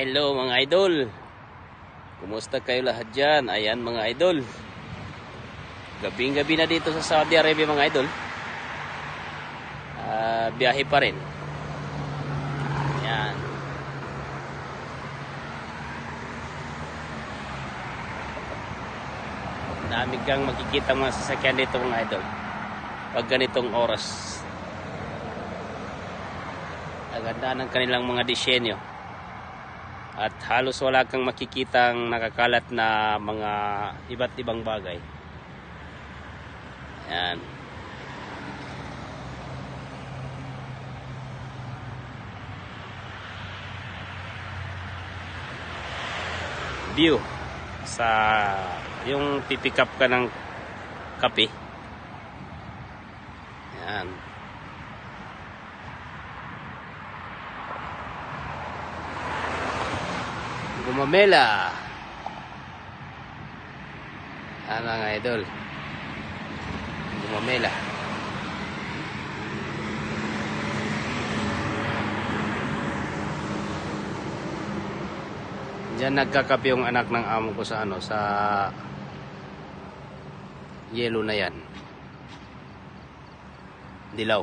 Hello mga idol. Kumusta kayo lahat dyan? Ayan mga idol. Gabing gabi na dito sa Saudi Arabia mga idol. Ah, biyahe pa rin. Ayan. Dami kang makikita mga sasakyan dito mga idol. Pag ganitong oras. Ang ganda ng kanilang mga disenyo. At halos wala kang makikitang nakakalat na mga iba't ibang bagay. Yan. View sa yung pipick up ka ng kape. Yan. Gumamela. Ano nga idol? Gumamela. Diyan nagkakape yung anak ng amo ko sa ano sa yellow na yan. Dilaw.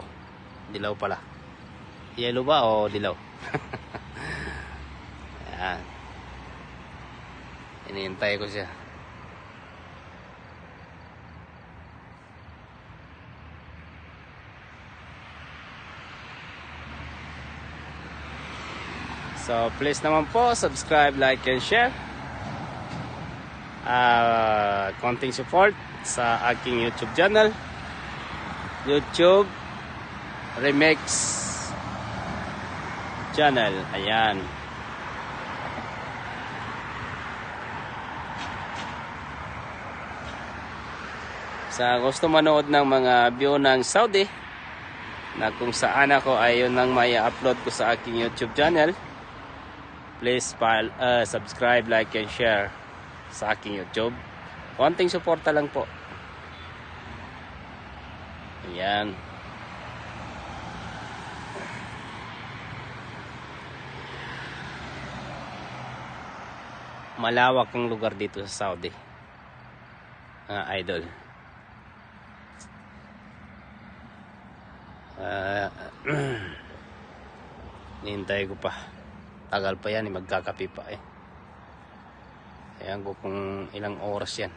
Dilaw pala. Yellow ba o dilaw? Yan. Inihintay ko siya. So please naman po, subscribe, like, and share. Uh, konting support sa aking YouTube channel. YouTube Remix channel. Ayan. Sa gusto manood ng mga view ng Saudi na kung saan ako ay yun ang may upload ko sa aking YouTube channel please pal, uh, subscribe, like, and share sa aking YouTube. Konting suporta lang po. Ayan. Malawak ang lugar dito sa Saudi. Mga idol. Uh, nihintay ko pa tagal pa yan, eh, magkakape pa eh. Ayan ko kung ilang oras yan.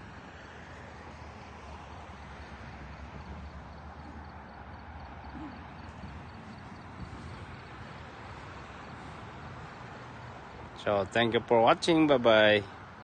So, thank you for watching. Bye-bye.